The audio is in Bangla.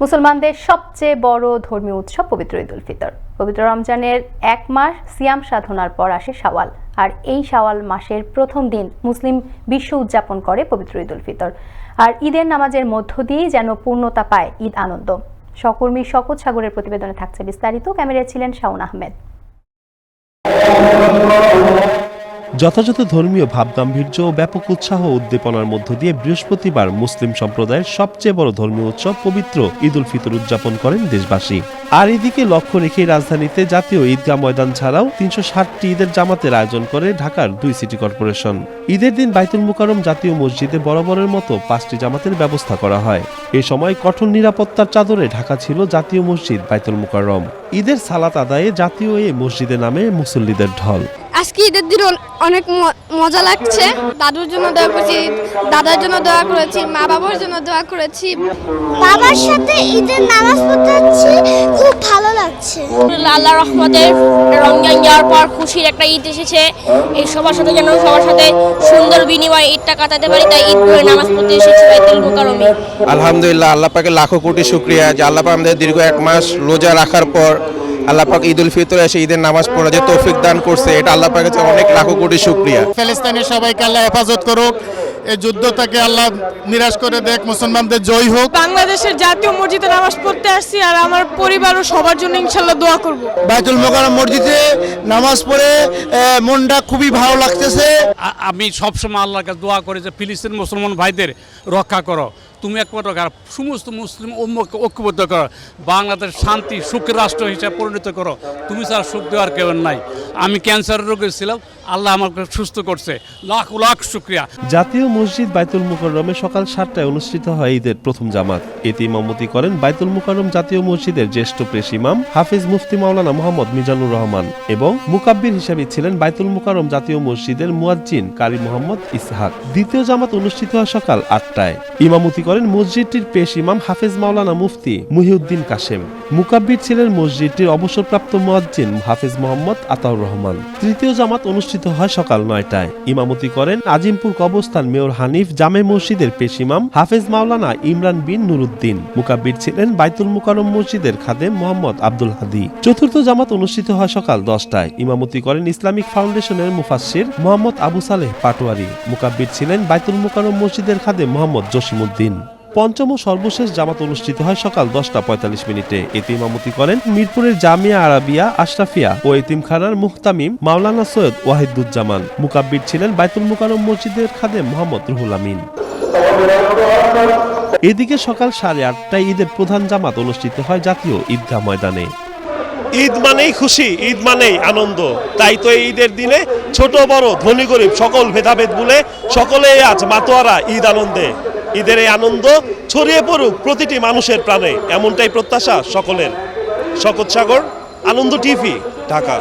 মুসলমানদের সবচেয়ে বড় ধর্মীয় উৎসব পবিত্র ঈদ উল ফিতর। পবিত্র রমজানের এক মাস সিয়াম সাধনার পর আসে শাওয়াল। আর এই শাওয়াল মাসের প্রথম দিন মুসলিম বিশ্ব উদযাপন করে পবিত্র ঈদ উল ফিতর। আর ঈদের নামাজের মধ্য দিয়েই যেন পূর্ণতা পায় ঈদ আনন্দ। সহকর্মী শকত সাগরের প্রতিবেদনে থাকছে বিস্তারিত। ক্যামেরায় ছিলেন শাওন আহমেদ। যথাযথ ধর্মীয় ভাবগাম্ভীর্য ও ব্যাপক উৎসাহ উদ্দীপনার মধ্য দিয়ে বৃহস্পতিবার মুসলিম সম্প্রদায়ের সবচেয়ে বড় ধর্মীয় উৎসব পবিত্র ঈদ উল ফিতর উদযাপন করেন দেশবাসী। আর এদিকে লক্ষ্য রেখে রাজধানীতে জাতীয় ঈদগাহ ময়দান ছাড়াও তিনশো ষাটটি ঈদের জামাতের আয়োজন করে ঢাকার দুই সিটি কর্পোরেশন। ঈদের দিন বাইতুল মুকারম জাতীয় মসজিদে বরাবরের মতো পাঁচটি জামাতের ব্যবস্থা করা হয়। এ সময় কঠোর নিরাপত্তার চাদরে ঢাকা ছিল জাতীয় মসজিদ বাইতুল মুকাররম। ঈদের সালাত আদায়ে জাতীয় এ মসজিদে নামে মুসল্লিদের ঢল। আজকে ঈদের দিন অনেক মজা লাগছে। দাদুর জন্য দোয়া করেছি দাদার জন্য দোয়া করেছি মা বাবার জন্য দোয়া করেছি। বাবার সাথে ঈদের নামাজ পড়তে যাচ্ছি খুব ভালো লাগছে। আল্লাহ রহমতের রমজান যাওয়ার পর খুশির একটা ঈদ এসেছে। এই সবার সাথে যেন সবার সাথে সুন্দর বিনিময়ে ঈদটা কাটাতে পারি তাই ঈদ করে নামাজ পড়তে এসেছি বাইতুল মুকাররমে। আলহামদুলিল্লাহ আল্লাহ পাকে লাখো কোটি শুক্রিয়া যে আল্লাহ পাক আমাদের দীর্ঘ এক মাস রোজা রাখার পর আল্লাহ পাক ঈদ উল ফিতরে এসে ঈদের নামাজ পড়া যে তৌফিক দান করছে এটা আল্লাহ পাকের কাছে অনেক লাখো কোটি শুক্রিয়া। ফিলিস্তিনের সবাইকে আল্লাহ হেফাজত করুক এই যুদ্ধ থেকে আল্লাহ নিরাশ করে দেখ মুসলমানদের জয় হোক। বাংলাদেশের জাতীয় মসজিদে নামাজ পড়তে আসছি আর আমার পরিবার ও সবার জন্য ইনশাল্লাহ দোয়া করব। বাইতুল মোকাররম মসজিদে নামাজ পড়ে আহ, মনটা খুবই ভালো লাগতেছে। আমি সবসময় আল্লাহর কাছে দোয়া করি যে ফিলিস্তিন মুসলমান ভাইদের রক্ষা করো। তুমি একমাত্র কারও? সমস্ত মুসলিম উম্মকে ঐক্যবদ্ধ করো। বাংলাদেশ শান্তি সুখ রাষ্ট্র হিসাবে পরিণত করো। তুমি ছাড়া সুখ দেওয়ার কেউ নাই। আমি ক্যান্সার রোগী ছিলাম। আল্লাহ আমাকে সুস্থ করছে। লাখ লাখ শুক্রিয়া। জাতীয় মসজিদ বাইতুল মুকাররমে সকাল সাতটায় অনুষ্ঠিত হয় ঈদের প্রথম জামাত। এতে ইমামতি করেন বাইতুল মুকাররম জাতীয় মসজিদের জ্যেষ্ঠ প্রেস ইমাম হাফিজ মুফতি মাওলানা মোহাম্মদ মিজানুর রহমান এবং মুকাব্বির হিসাবে ছিলেন বাইতুল মুকাররম জাতীয় মসজিদের মুয়াজ্জিন কারি মোহাম্মদ ইসহাক। দ্বিতীয় জামাত অনুষ্ঠিত হয় সকাল আটটায়। ইমামতি করেন মসজিদটির পেশ ইমাম হাফিজ মাওলানা মুফতি মুহিউদ্দিন কাশেম। মুকাব্বির ছিলেন মসজিদটির অবসরপ্রাপ্ত মুয়াজ্জিন হাফিজ মোহাম্মদ আতাউর রহমান। তৃতীয় জামাত অনুষ্ঠিত হয় সকাল নয়টায়। ইমামতি করেন আজিমপুর কবস্থান মেয়র হানিফ, জামে মসজিদের পেশ ইমাম হাফেজ মাওলানা ইমরান বিন নুরুদ্দিন। মুকাব্বির ছিলেন বাইতুল মুকারম মসজিদের খাদেম মোহাম্মদ আব্দুল হাদি। চতুর্থ জামাত অনুষ্ঠিত হয় সকাল দশটায়। ইমামতি করেন ইসলামিক ফাউন্ডেশনের মুফাসসির মোহাম্মদ আবু সালেহ পাটোয়ারি। মুকাব্বির ছিলেন বাইতুল মুকাররম মসজিদের খাদেম মোহাম্মদ জসিমউদ্দিন। পঞ্চম ও সর্বশেষ জামাত অনুষ্ঠিত হয় সকাল দশটা পঁয়তাল্লিশ মিনিটে। এতে ইমামতি করেন মিরপুরের জামিয়া আরাবিয়া, আশরাফিয়া ও এতিমখানার মুহতামিম মাওলানা সৈয়দ ওয়াহিদুজ্জামান। মুকাব্বির ছিলেন বাইতুল মুকারম মসজিদের খাদে মোহাম্মদ রুহুল আমিন। এদিকে সকাল সাড়ে আটটায় ঈদের প্রধান জামাত অনুষ্ঠিত হয় জাতীয় ঈদগাহ ময়দানে। ঈদ মানেই খুশি, ঈদ মানেই আনন্দ। তাই তো এই ঈদের দিনে ছোট, বড়, ধনী, গরিব সকল ভেদাভেদ বলে সকলেই আজ মাতোয়ারা ঈদ আনন্দে। ঈদের এই আনন্দ ছড়িয়ে পড়ুক প্রতিটি মানুষের প্রাণে। এমনটাই প্রত্যাশা সকলের। শকত সাগর, আনন্দ টিভি, ঢাকা।